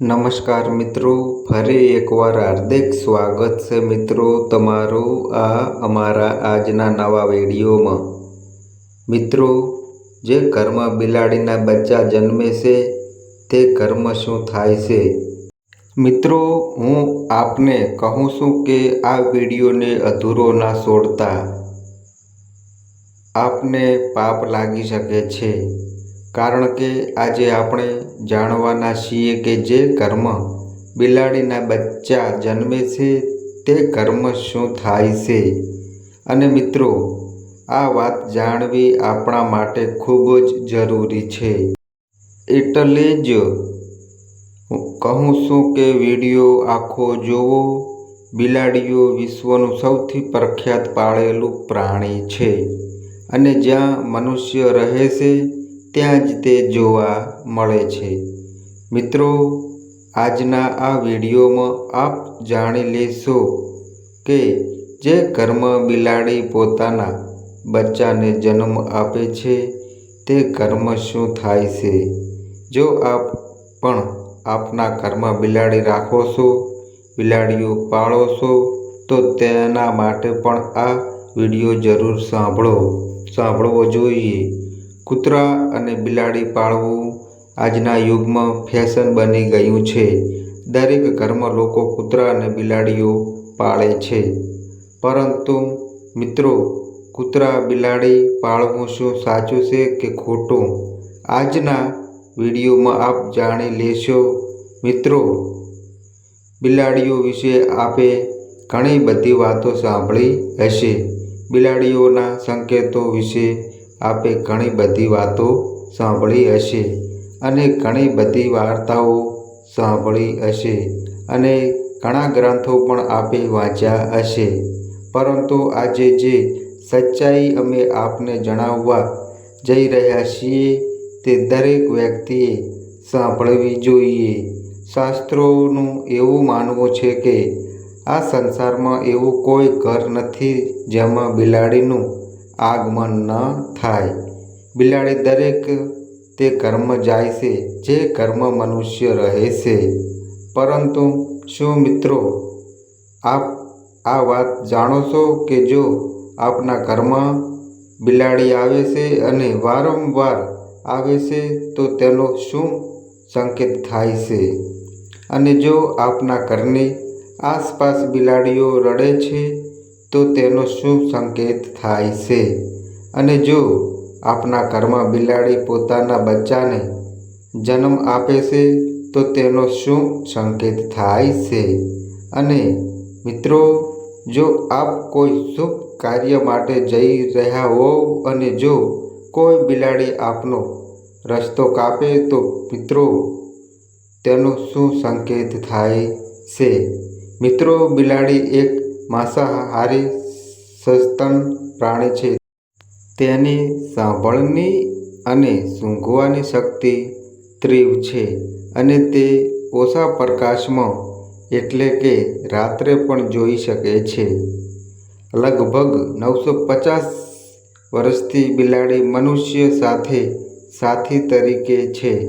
નમસ્કાર મિત્રો, ફરી એકવાર હાર્દિક સ્વાગત છે મિત્રો તમારું આ અમારા આજના નવા વિડીયોમાં. મિત્રો, જે ઘરમાં બિલાડીના બચ્ચા જન્મે છે, તે ઘરમાં શું થાય છે? મિત્રો, હું આપને કહું છું કે આ વિડીયોને અધૂરો ના છોડતા આપને પાપ લાગી શકે છે. કારણ કે આજે આપણે જાણવાના છીએ કે જે કર્મ બિલાડીના બચ્ચા જન્મે છે તે કર્મ શું થાય છે? અને મિત્રો, આ વાત જાણવી આપણા માટે ખૂબ જ જરૂરી છે. એટલે જ કહું છું કે વીડિયો આખો જોવો બિલાડીઓ વિશ્વનું સૌથી પ્રખ્યાત પાળેલું પ્રાણી છે. અને જ્યાં મનુષ્ય રહે છે ત્યાં જ તે જોવા મળે છે. મિત્રો, આજના આ વિડીયોમાં આપ જાણી લેશો કે જે કર્મ બિલાડી પોતાના બચ્ચાને જન્મ આપે છે, તે કર્મ શું થાય છે? જો આપ પણ આપના કર્મ બિલાડી રાખો છો, બિલાડીઓ પાળો છો, તો તેના માટે પણ આ વીડિયો જરૂર સાંભળો. સાંભળવો જોઈએ. કૂતરા અને બિલાડી પાળવું આજના યુગમાં ફેશન બની ગયું છે. દરેક ઘરમાં લોકો કૂતરા અને બિલાડીઓ પાળે છે. પરંતુ મિત્રો, કૂતરા, બિલાડી પાળવું શું સાચું છે કે ખોટું? આજના વિડીયોમાં આપ જાણી લેશો, મિત્રો, બિલાડીઓ વિશે આપે ઘણી બધી વાતો સાંભળી હશે. બિલાડીઓના સંકેતો વિશે આપે ઘણી બધી વાતો સાંભળી હશે અને ઘણી બધી વાર્તાઓ સાંભળી હશે અને ઘણા ગ્રંથો પણ આપે વાંચ્યા હશે. પરંતુ આજે જે સચ્ચાઈ અમે આપને જણાવવા જઈ રહ્યા છીએ તે દરેક વ્યક્તિએ સાંભળવી જોઈએ. શાસ્ત્રોનું એવું માનવું છે કે આ સંસારમાં એવું કોઈ ઘર નથી જેમાં બિલાડીનું આગમન ન થાય. બિલાડી દરેક તે કર્મ જાય છે, જે કર્મ મનુષ્ય રહે છે. પરંતુ શું મિત્રો, આપ આ વાત જાણો છો કે જો આપના ઘરમાં બિલાડી આવે છે અને વારંવાર આવે છે, તો તેનો શું સંકેત થાય છે? અને જો આપના ઘરની આસપાસ બિલાડીઓ રડે છે તો તેનો શું સંકેત થાય છે? અને જો આપના ઘરમાં બિલાડી પોતાના બચ્ચાને જન્મ આપે છે, તો તેનો શું સંકેત થાય છે? અને મિત્રો, જો આપ કોઈ શુભ કાર્ય માટે જઈ રહ્યા હોવ અને જો કોઈ બિલાડી આપનો રસ્તો કાપે, તો મિત્રો, તેનો શું સંકેત થાય છે? મિત્રો, બિલાડી એક માંસાહારી સસ્તન પ્રાણી છે. તેની સાંભળની અને સૂંઘવાની શક્તિ તીવ્ર છે અને તે ઓછા પ્રકાશમાં એટલે કે રાત્રે પણ જોઈ શકે છે. લગભગ નવસો પચાસ વર્ષથી બિલાડી મનુષ્ય સાથે સાથી તરીકે છે.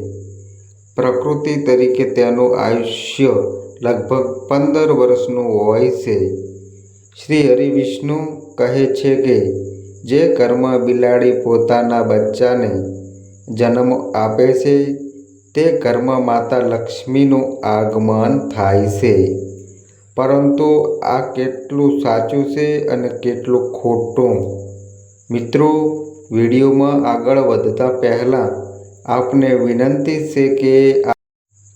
પ્રકૃતિ તરીકે તેનું આયુષ્ય લગભગ પંદર વર્ષનું હોય છે. શ્રી હરિવિષ્ણુ કહે છે કે, જે ઘરમાં બિલાડી પોતાના બચ્ચાને જન્મ આપે છે, તે ઘરમાં માતા લક્ષ્મીનું આગમન થાય છે. પરંતુ આ કેટલું સાચું છે અને કેટલું ખોટું? મિત્રો, વિડીયોમાં આગળ વધતા પહેલાં આપને વિનંતી છે કે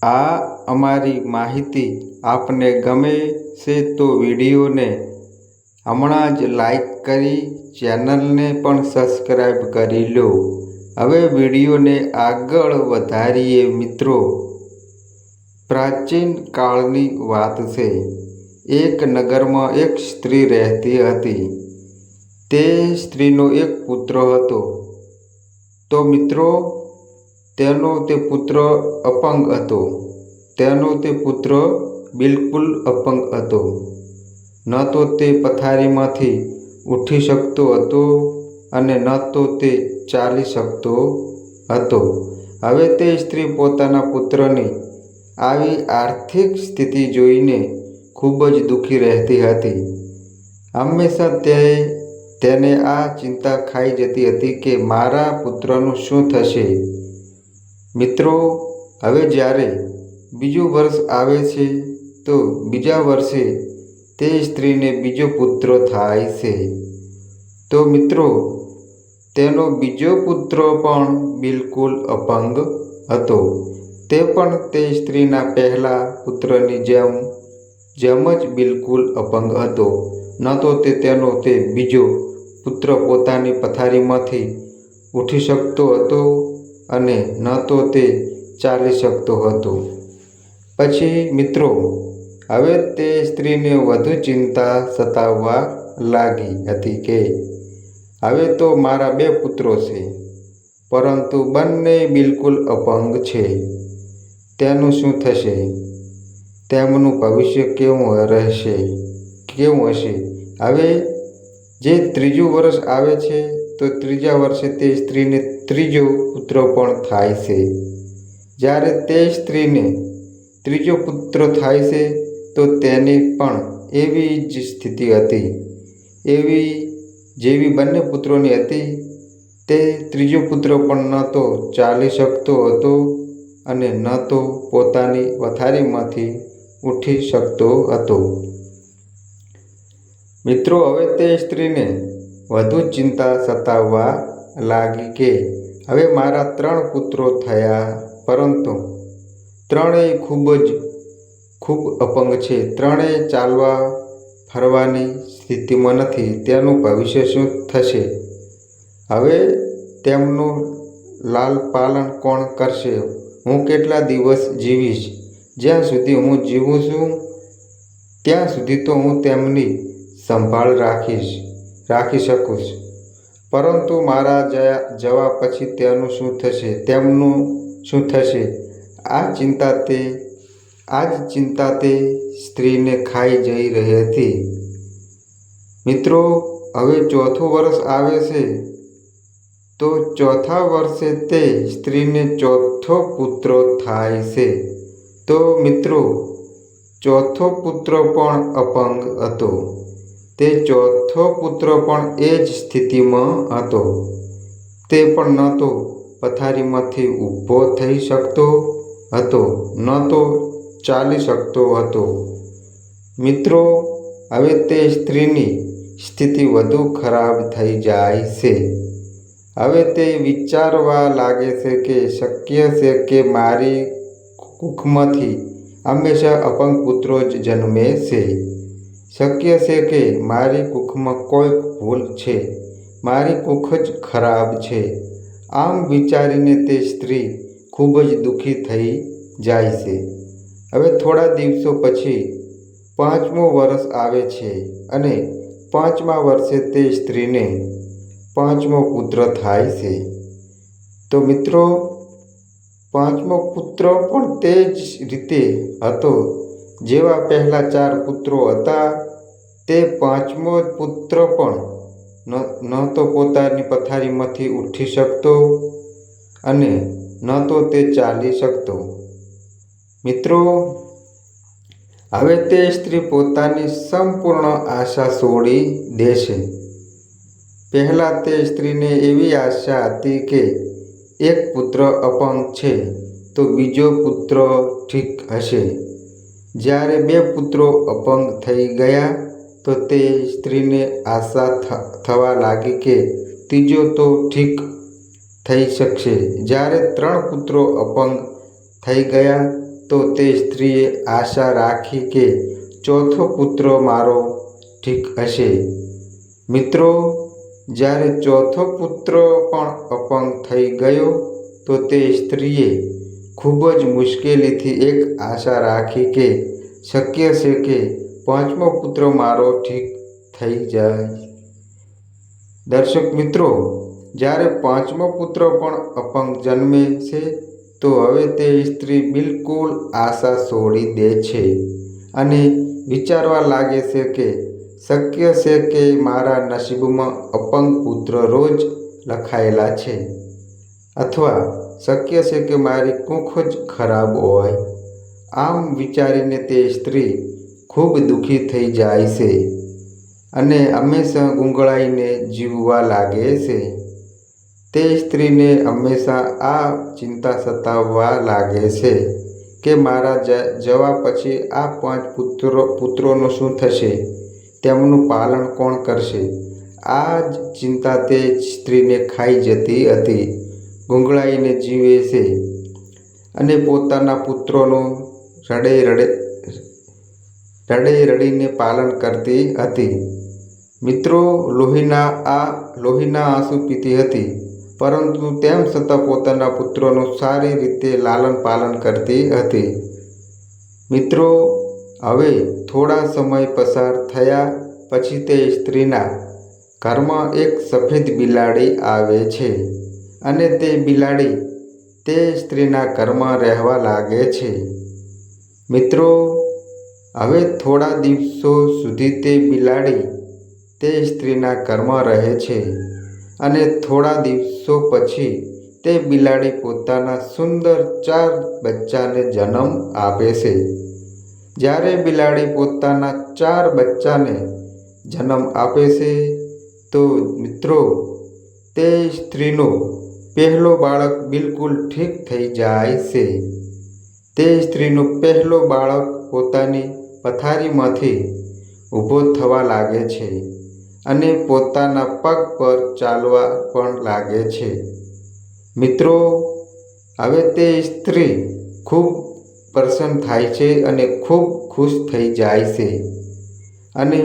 આ અમારી માહિતી આપને ગમે છે તો વિડીયોને હમણાં જ લાઈક કરી ચેનલને પણ સબસ્ક્રાઈબ કરી લો. હવે વિડીયોને આગળ વધારીએ મિત્રો. પ્રાચીન કાળની વાત છે. એક નગરમાં એક સ્ત્રી રહેતી હતી. તે સ્ત્રીનો એક પુત્ર હતો. તો મિત્રો, તેનો તે પુત્ર અપંગ હતો. તેનો તે પુત્ર બિલકુલ અપંગ હતો. ન તો તે પથારીમાંથી ઉઠી શકતો હતો અને ન તો તે ચાલી શકતો હતો. હવે તે સ્ત્રી પોતાના પુત્રની આવી આર્થિક સ્થિતિ જોઈને ખૂબ જ દુઃખી રહેતી હતી. હંમેશા તે તેને આ ચિંતા ખાઈ જતી હતી કે મારા પુત્રનું શું થશે? મિત્રો, હવે જ્યારે બીજું વર્ષ આવે છે, તો બીજા વર્ષે તે સ્ત્રીને બીજો પુત્ર થાય છે. તો મિત્રો, તેનો બીજો પુત્ર પણ બિલકુલ અપંગ હતો. તે પણ તે સ્ત્રીના પહેલા પુત્રની જેમ જેમ જ બિલકુલ અપંગ હતો. ન તો તે તેનો તે બીજો પુત્ર પોતાની પથારીમાંથી ઉઠી શકતો હતો અને ન તો તે ચાલી શકતો હતો. પછી મિત્રો હવે તે સ્ત્રીને વધુ ચિંતા સતાવવા લાગી હતી કે, હવે તો મારા બે પુત્રો છે, પરંતુ બંને બિલકુલ અપંગ છે. તેનું શું થશે? તેમનું ભવિષ્ય કેવું રહેશે? કેવું હશે? હવે જે ત્રીજું વર્ષ આવે છે, તો ત્રીજા વર્ષે તે સ્ત્રીને ત્રીજો પુત્ર પણ થાય છે. જ્યારે તે સ્ત્રીને ત્રીજો પુત્ર થાય છે તો તેની પણ એવી જ સ્થિતિ હતી. એવી જેવી બંને પુત્રોની હતી. તે ત્રીજો પુત્ર પણ ન તો ચાલી શકતો હતો અને ન તો પોતાની વથારીમાંથી ઉઠી શકતો હતો. મિત્રો, હવે તે સ્ત્રીને વધુ ચિંતા સતાવવા લાગી કે હવે મારા ત્રણ પુત્રો થયા, પરંતુ ત્રણેય ખૂબ જ ખૂબ અપંગ છે. ત્રણેય ચાલવા, ફરવાની સ્થિતિમાં નથી તેનું ભવિષ્ય શું થશે? હવે તેમનું લાલ પાલન કોણ કરશે? હું કેટલા દિવસ જીવીશ? જ્યાં સુધી હું જીવું છું, ત્યાં સુધી તો હું તેમની સંભાળ રાખીશ, રાખી શકું પરંતુ મારા જયા, જવા પછી તેનું શું થશે? તેમનું શું થશે? આ ચિંતા તે આ જ ચિંતા તે સ્ત્રીને ખાઈ જઈ રહી હતી. મિત્રો, હવે ચોથું વર્ષ આવે છે. તો ચોથા વર્ષે તે સ્ત્રીને ચોથો પુત્ર થાય છે. તો મિત્રો, ચોથો પુત્ર પણ અપંગ હતો. તે ચોથો પુત્ર પણ એ જ સ્થિતિમાં હતો. તે પણ ન તો પથારીમાંથી ઊભો થઈ શકતો હતો ન તો ચાલી શકતો હતો. મિત્રો, હવે તે સ્ત્રીની સ્થિતિ વધુ ખરાબ થઈ જાય છે. હવે તે વિચારવા લાગે છે કે શક્ય છે કે મારી કુખમાંથી હંમેશા અપંગ પુત્રો જ જન્મે છે. શક્ય છે કે મારી કુખમાં કોઈ ભૂલ છે. મારી કુખ જ ખરાબ છે. આમ વિચારીને તે સ્ત્રી ખૂબ જ દુઃખી થઈ જાય છે. હવે થોડા દિવસો પછી પાંચમું વર્ષ આવે છે અને પાંચમા વર્ષે તે સ્ત્રીને પાંચમો પુત્ર થાય છે. તો મિત્રો, પાંચમો પુત્ર પણ તે જ રીતે હતો જેવા પહેલાં ચાર પુત્રો હતા. તે પાંચમો પુત્ર પણ ન તો પોતાની પથારીમાંથી ઉઠી શકતો અને ન તો તે ચાલી શકતો. મિત્રો, હવે તે સ્ત્રી પોતાની સંપૂર્ણ આશા છોડી દેશે. પહેલાં તે સ્ત્રીને એવી આશા હતી કે એક પુત્ર અપંગ છે, તો બીજો પુત્ર ઠીક હશે. જ્યારે બે પુત્રો અપંગ થઈ ગયા, તો તે સ્ત્રીને આશા થવા લાગી કે ત્રીજો તો ઠીક થઈ શકશે. જ્યારે ત્રણ પુત્રો અપંગ થઈ ગયા તો તે સ્ત્રીએ આશા રાખી કે ચોથો પુત્ર મારો ઠીક હશે. મિત્રો, જ્યારે ચોથો પુત્ર પણ અપંગ થઈ ગયો, તો તે સ્ત્રીએ ખૂબ જ મુશ્કેલીથી એક આશા રાખી કે શક્ય છે કે પાંચમો પુત્ર મારો ઠીક થઈ જાય. દર્શક મિત્રો, જ્યારે પાંચમો પુત્ર પણ અપંગ જન્મે છે તો હવે તે સ્ત્રી બિલકુલ આશા છોડી દે છે અને વિચારવા લાગે છે કે શક્ય છે કે મારા નસીબમાં અપંગ પુત્ર રોજ લખાયેલા છે. અથવા શક્ય છે કે મારી કુખ જ ખરાબ હોય. આમ વિચારીને તે સ્ત્રી ખૂબ દુઃખી થઈ જાય છે અને હંમેશા ગુંગળાઈને જીવવા લાગે છે. તે સ્ત્રીને હંમેશા આ ચિંતા સતાવવા લાગે છે કે મારા જવા પછી આ પાંચ પુત્રો, પુત્રોનું શું થશે? તેમનું પાલન કોણ કરશે? આ જ ચિંતા તે સ્ત્રીને ખાઈ જતી હતી, ગુંગળાઈને જીવે છે અને પોતાના પુત્રોનું રડે રડે રડે રડીને પાલન કરતી હતી. મિત્રો, લોહીના આ, લોહીના આંસુ પીતી હતી. પરંતુ તેમ છતાં પોતાના પુત્રોનું સારી રીતે લાલન પાલન કરતી હતી. મિત્રો, હવે થોડા સમય પસાર થયા પછી તે સ્ત્રીના ઘરમાં એક સફેદ બિલાડી આવે છે અને તે બિલાડી તે સ્ત્રીના ઘરમાં રહેવા લાગે છે. મિત્રો, હવે થોડા દિવસો સુધી તે બિલાડી તે સ્ત્રીના ઘરમાં રહે છે. અને થોડા દિવસો પછી તે બિલાડી પોતાના સુંદર ચાર બચ્ચાને જન્મ આપે છે. જ્યારે બિલાડી પોતાના ચાર બચ્ચાને જન્મ આપે છે, તો મિત્રો, તે સ્ત્રીનો પહેલો બાળક બિલકુલ ઠીક થઈ જાય છે. તે સ્ત્રીનો પહેલો બાળક પોતાની પથારીમાંથી ઊભો થવા લાગે છે. અને પોતાના પગ પર ચાલવા પણ લાગે છે. મિત્રો, હવે તે સ્ત્રી ખૂબ પ્રસન્ન થાય છે અને ખૂબ ખુશ થઈ જાય છે અને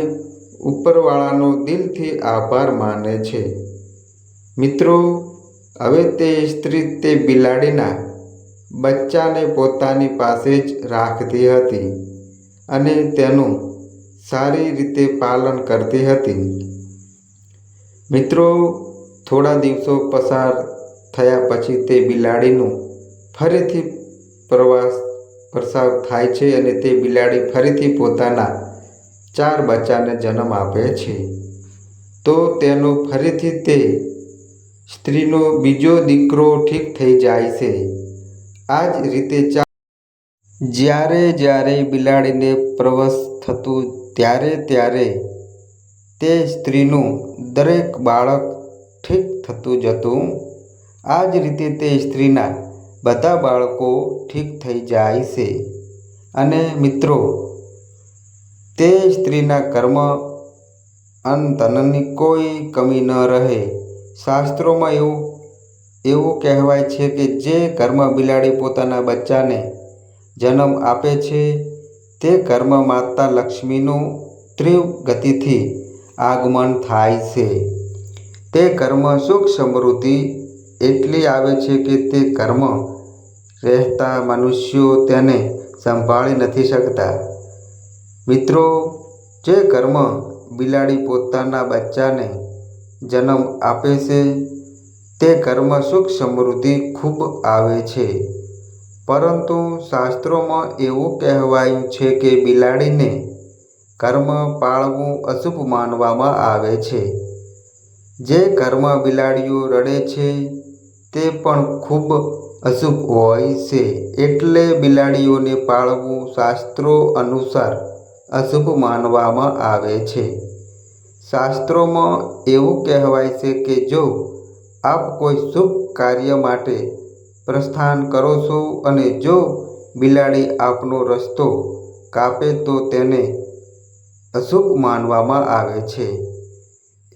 ઉપરવાળાનો દિલથી આભાર માને છે. મિત્રો, હવે તે સ્ત્રી તે બિલાડીના બચ્ચાને પોતાની પાસે જ રાખતી હતી અને તેનું સારી રીતે પાલન કરતી હતી. મિત્રો, થોડા દિવસો પસાર થયા પછી તે બિલાડીનું ફરીથી પ્રવાસ પ્રસાવ થાય છે અને તે બિલાડી ફરીથી પોતાના ચાર બચ્ચાને જન્મ આપે છે. તો તેનો ફરીથી તે સ્ત્રીનો બીજો દીકરો ઠીક થઈ જાય છે. આ જ રીતે જ્યારે જ્યારે બિલાડીને પ્રવાસ થતું ત્યારે ત્યારે તે સ્ત્રીનું દરેક બાળક ઠીક થતું જતું. આ જ રીતે તે સ્ત્રીના બધા બાળકો ઠીક થઈ જાય છે. અને મિત્રો, તે સ્ત્રીના કર્મ અંતનની કોઈ કમી ન રહે. શાસ્ત્રોમાં એવું એવું કહેવાય છે કે જે કર્મ બિલાડી પોતાના બચ્ચાને જન્મ આપે છે તે કર્મ માતા લક્ષ્મીનું તીવ્ર ગતિથી આગમન થાય છે. તે કર્મ સુખ સમૃદ્ધિ એટલી આવે છે કે તે કર્મ રહેતા મનુષ્યો તેને સંભાળી નથી શકતા. મિત્રો, જે કર્મ બિલાડી પોતાના બચ્ચાને જન્મ આપે છે, તે કર્મ સુખ સમૃદ્ધિ ખૂબ આવે છે. પરંતુ શાસ્ત્રોમાં એવું કહેવાયું છે કે બિલાડીને કર્મ પાળવું અશુભ માનવામાં આવે છે. જે કર્મ બિલાડીઓ રડે છે, તે પણ ખૂબ અશુભ હોય છે. એટલે બિલાડીઓને પાળવું શાસ્ત્રો અનુસાર અશુભ માનવામાં આવે છે. શાસ્ત્રોમાં એવું કહેવાય છે કે જો આપ કોઈ શુભ કાર્ય માટે પ્રસ્થાન કરો છો અને જો બિલાડી આપનો રસ્તો કાપે તો તેને અશુભ માનવામાં આવે છે.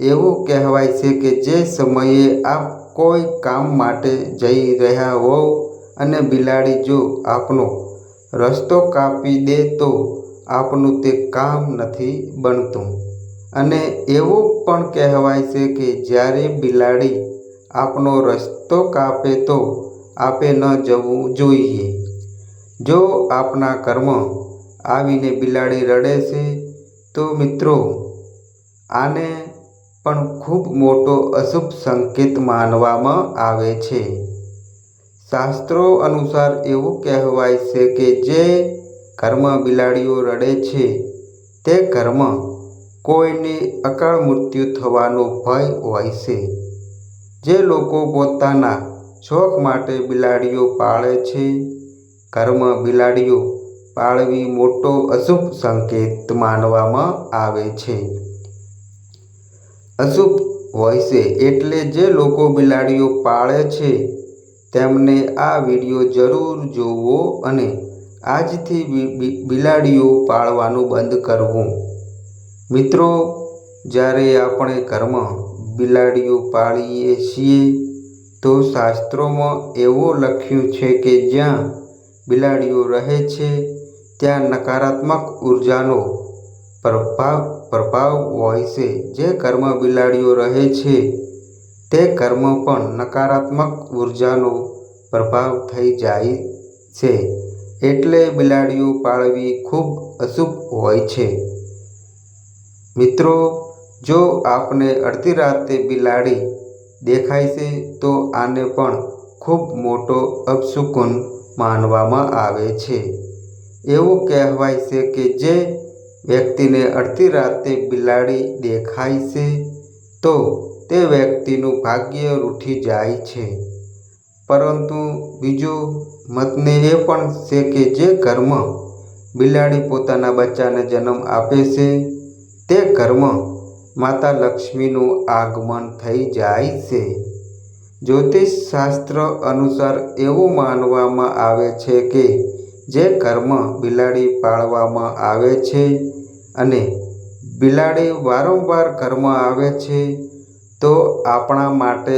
એવું કહેવાય છે કે જે સમયે આપ કોઈ કામ માટે જઈ રહ્યા હોવ અને બિલાડી જો આપનો રસ્તો કાપી દે તો આપનું તે કામ નથી બનતું. અને એવું પણ કહેવાય છે કે જ્યારે બિલાડી આપનો રસ્તો કાપે તો આપે ન જવું જોઈએ. જો આપના કર્મ આવીને બિલાડી રડે છે, તો મિત્રો, આને પણ ખૂબ મોટો અશુભ સંકેત માનવામાં આવે છે. શાસ્ત્રો અનુસાર એવું કહેવાય છે કે જે કર્મ બિલાડીઓ રડે છે, તે કર્મ કોઈની અકાળ મૃત્યુ થવાનો ભય હોય છે. જે લોકો પોતાના શોખ માટે બિલાડીઓ પાળે છે. કર્મ બિલાડીઓ પાળવી મોટો અશુભ સંકેત માનવામાં આવે છે. અશુભ હોય છે એટલે જે લોકો બિલાડીઓ પાળે છે, તેમને આ વીડિયો જરૂર જોવો અને આજથી બિલાડીઓ પાળવાનું બંધ કરવું. મિત્રો, જ્યારે આપણે ઘરમાં બિલાડીઓ પાળીએ છીએ તો શાસ્ત્રોમાં એવું લખ્યું છે કે જ્યાં બિલાડીઓ રહે છે, ત્યાં નકારાત્મક ઉર્જાનો પ્રભાવ પ્રભાવ હોય છે. જે કર્મ બિલાડીઓ રહે છે, તે કર્મ પણ નકારાત્મક ઉર્જાનો પ્રભાવ થઈ જાય છે. એટલે બિલાડીઓ પાળવી ખૂબ અશુભ હોય છે. મિત્રો, જો આપને અડધી રાતે બિલાડી દેખાય છે, તો આને પણ ખૂબ મોટો અપશુકુન માનવામાં આવે છે. એવું કહેવાય છે કે જે વ્યક્તિને અડધી રાતે બિલાડી દેખાય છે, તો તે વ્યક્તિનું ભાગ્ય રૂઠી જાય છે. પરંતુ બીજો મતને એ પણ છે કે જે કર્મ બિલાડી પોતાના બચ્ચાને જન્મ આપે છે, તે ઘરમાં માતા લક્ષ્મીનું આગમન થઈ જાય છે. જ્યોતિષ શાસ્ત્ર અનુસાર એવું માનવામાં આવે છે કે જે કર્મ બિલાડી પાળવામાં આવે છે અને બિલાડી વારંવાર કર્મ આવે છે તો આપણા માટે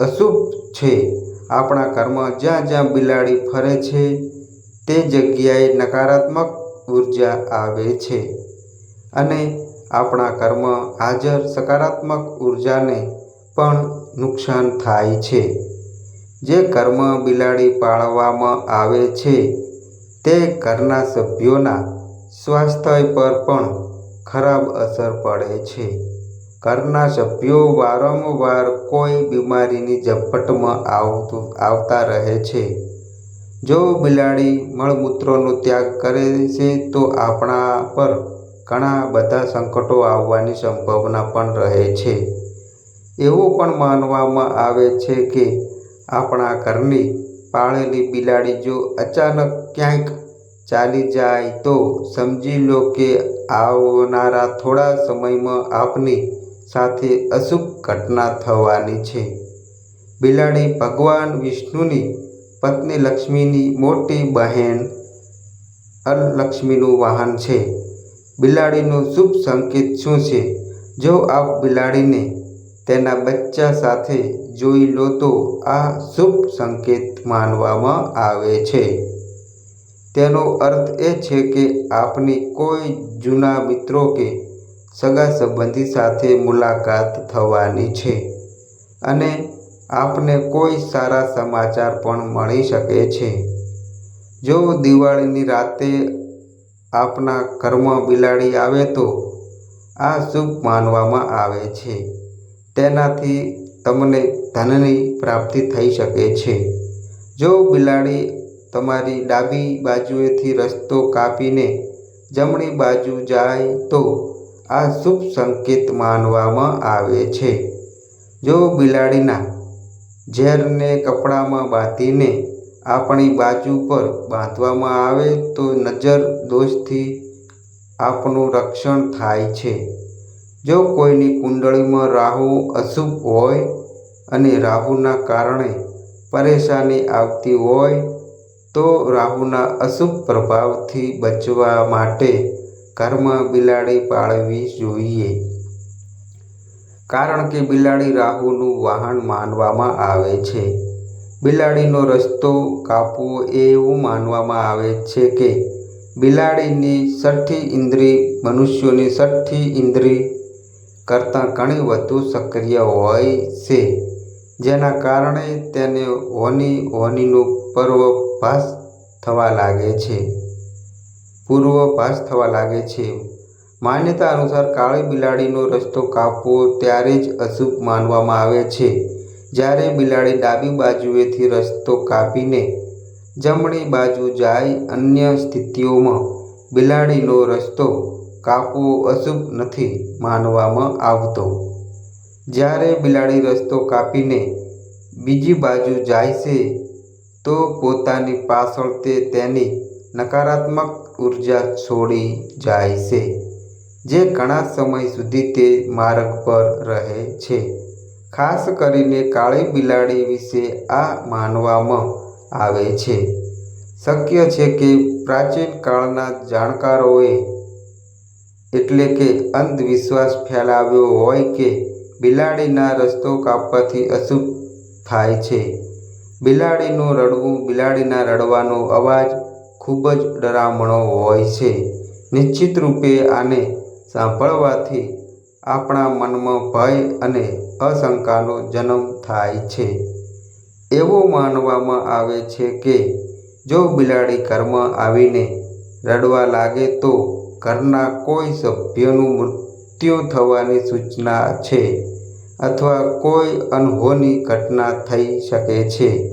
અશુભ છે. આપણા કર્મ જ્યાં જ્યાં બિલાડી ફરે છે તે જગ્યાએ નકારાત્મક ઊર્જા આવે છે. અને આપણા કર્મ હાજર સકારાત્મક ઉર્જાને પણ નુકસાન થાય છે. જે કર્મ બિલાડી પાળવામાં આવે છે, તે ઘરના સભ્યોના સ્વાસ્થ્ય પર પણ ખરાબ અસર પડે છે. ઘરના સભ્યો વારંવાર કોઈ બીમારીની ઝપટમાં આવતું, આવતા રહે છે. જો બિલાડી મળમૂત્રનો ત્યાગ કરે છે, તો આપણા પર ઘણા બધા સંકટો આવવાની સંભાવના પણ રહે છે. એવું પણ માનવામાં આવે છે કે આપણા ઘરની પાળેલી બિલાડી જો અચાનક ક્યાંક ચાલી જાય તો સમજી લો કે આવનારા થોડા સમયમાં આપની સાથે અશુભ ઘટના થવાની છે. બિલાડી ભગવાન વિષ્ણુની પત્ની લક્ષ્મીની મોટી બહેન લક્ષ્મીનું વાહન છે. બિલાડીનો શુભ સંકેત શું છે? જો આપ બિલાડીને તેના બચ્ચા સાથે જોઈ લો તો આ શુભ સંકેત માનવામાં આવે છે. તેનો અર્થ એ છે કે આપની કોઈ જૂના મિત્રો કે સગા સંબંધી સાથે મુલાકાત થવાની છે અને આપને કોઈ સારા સમાચાર પણ મળી શકે છે. જો દિવાળીની રાતે આપના ઘરમાં બિલાડી આવે તો આ શુભ માનવામાં આવે છે. તેનાથી તમને ધનની પ્રાપ્તિ થઈ શકે છે. જો બિલાડી તમારી ડાબી બાજુએથી રસ્તો કાપીને જમણી બાજુ જાય તો આ શુભ સંકેત માનવામાં આવે છે. જો બિલાડીના ઝેરને કપડામાં બાંધીને આપણી બાજુ પર બાંધવામાં આવે તો નજર દોષથી આપનું રક્ષણ થાય છે. જો કોઈની કુંડળીમાં રાહુ અશુભ હોય અને રાહુના કારણે પરેશાની આવતી હોય તો રાહુના અશુભ પ્રભાવથી બચવા માટે ઘરમાં બિલાડી પાળવી જોઈએ. કારણ કે બિલાડી રાહુનું વાહન માનવામાં આવે છે. બિલાડીનો રસ્તો કાપવો એવું માનવામાં આવે છે કે બિલાડીની છઠ્ઠી ઇન્દ્રિય મનુષ્યોની છઠ્ઠી ઇન્દ્રિય કરતાં ઘણી વધુ સક્રિય હોય છે, જેના કારણે તેને હોની હોનીનું પૂર્વભાસ થવા લાગે છે. પૂર્વભાસ થવા લાગે છે. માન્યતા અનુસાર કાળી બિલાડીનો રસ્તો કાપવો ત્યારે જ અશુભ માનવામાં આવે છે. જ્યારે બિલાડી ડાબી બાજુએથી રસ્તો કાપીને જમણી બાજુ જાય અન્ય સ્થિતિઓમાં બિલાડીનો રસ્તો કાપવો અશુભ નથી માનવામાં આવતો. જ્યારે બિલાડી રસ્તો કાપીને બીજી બાજુ જાય છે, તો પોતાની પાછળ તે તેની નકારાત્મક ઊર્જા છોડી જાય છે, જે ઘણા સમય સુધી તે માર્ગ પર રહે છે. ખાસ કરીને કાળી બિલાડી વિશે આ માનવામાં આવે છે. શક્ય છે કે પ્રાચીન કાળના જાણકારોએ એટલે કે અંધવિશ્વાસ ફેલાવ્યો હોય કે બિલાડીના રસ્તો કાપવાથી અશુભ થાય છે. બિલાડીનું રડવું, બિલાડીના રડવાનો અવાજ ખૂબ જ ડરામણો હોય છે. નિશ્ચિત રૂપે આને સાંભળવાથી આપણા મનમાં ભય અને અશંકાનો જન્મ થાય છે. એવું માનવામાં આવે છે કે, જો બિલાડી ઘરમાં આવીને રડવા લાગે તો ઘરના કોઈ સભ્યનું મૃત્યુ થવાની સૂચના છે અથવા કોઈ અનહોની ઘટના થઈ શકે છે.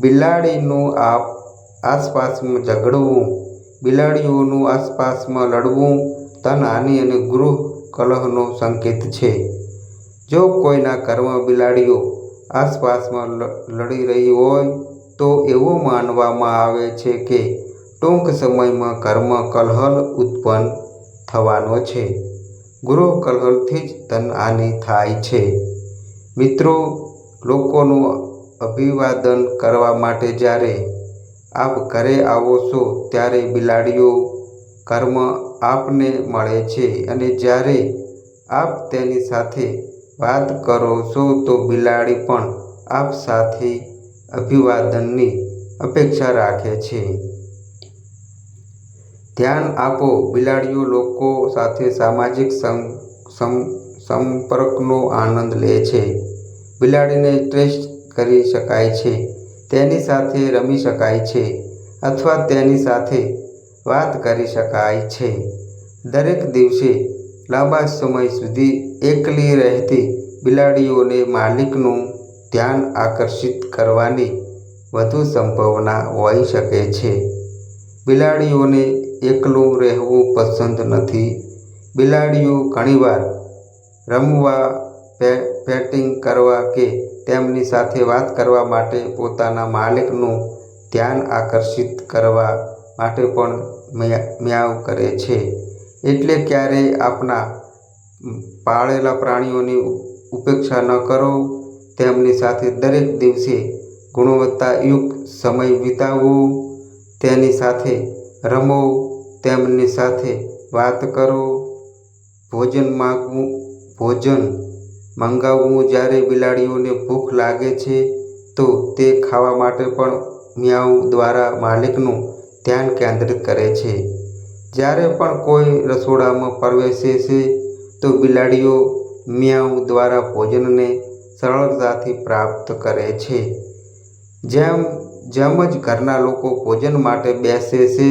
બિલાડીનું આપ આસપાસમાં ઝઘડવું, બિલાડીઓનું આસપાસમાં લડવું તનહાનિ અને ગૃહ કલહનો સંકેત છે. જો કોઈના કર્મ બિલાડીઓ આસપાસમાં લડી રહી હોય, તો એવું માનવામાં આવે છે કે ટૂંક સમયમાં કર્મ કલહલ ઉત્પન્ન થવાનો છે. ગૃહ કલહલથી જ ધનહાનિ થાય છે. મિત્રો, લોકોનું અભિવાદન કરવા માટે જ્યારે આપ ઘરે આવો છો, ત્યારે બિલાડીઓ કર્મ આપને મળે છે અને જ્યારે આપ તેની સાથે વાત કરો છો તો બિલાડી પણ આપ સાથે અભિવાદનની અપેક્ષા રાખે છે. ધ્યાન આપો, બિલાડીઓ લોકો સાથે સામાજિક સંપર્કનો આનંદ લે છે. બિલાડીને ટ્રેસ્ટ કરી શકાય છે, તેની સાથે રમી શકાય છે અથવા તેની સાથે વાત કરી શકાય છે. દરેક દિવસે લાંબા સમય સુધી એકલી રહેતી બિલાડીઓને માલિકનું ધ્યાન આકર્ષિત કરવાની વધુ સંભાવના હોઈ શકે છે. બિલાડીઓને એકલું રહેવું પસંદ નથી. બિલાડીઓ ઘણીવાર રમવા પેટિંગ કરવા કે તેમની સાથે વાત કરવા માટે પોતાના માલિકનું ધ્યાન આકર્ષિત કરવા માટે પણ મ્યાવ કરે છે. એટલે ક્યારેય આપણા પાળેલા પ્રાણીઓની ઉપેક્ષા ન કરો. તેમની સાથે દરેક દિવસે ગુણવત્તાયુક્ત સમય વિતાવો. તેની સાથે રમો. તેમની સાથે વાત કરો. ભોજન માગવું, ભોજન મંગાવવું જ્યારે બિલાડીઓને ભૂખ લાગે છે, તો તે ખાવા માટે પણ મ્યાઉ દ્વારા માલિકનું ધ્યાન કેન્દ્રિત કરે છે. જ્યારે પણ કોઈ રસોડામાં પ્રવેશે છે તો બિલાડીઓ મ્યાઉ દ્વારા ભોજનને સરળતાથી પ્રાપ્ત કરે છે. જેમ જેમ જ ઘરના લોકો ભોજન માટે બેસે છે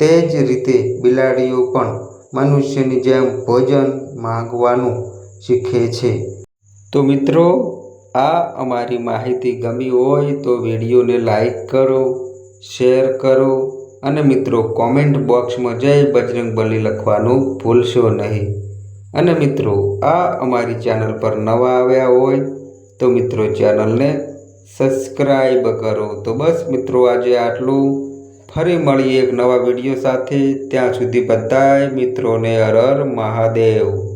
તે જ રીતે બિલાડીઓ પણ મનુષ્યની જેમ ભોજન માંગવાનું શીખે છે. તો મિત્રો આ અમારી માહિતી ગમી હોય તો વિડીયોને લાઈક કરો શેર કરો અને મિત્રો કોમેન્ટ બોક્સમાં જય બજરંગબલી લખવાનું ભૂલશો નહીં. અને મિત્રો, આ અમારી ચેનલ પર નવા આવ્યા હોય તો મિત્રો ચેનલને સબસ્ક્રાઈબ કરો. તો બસ મિત્રો, આજે આટલું. ફરી મળીએ એક નવા વીડિયો સાથે. ત્યાં સુધી બધાય મિત્રોને હર હર મહાદેવ.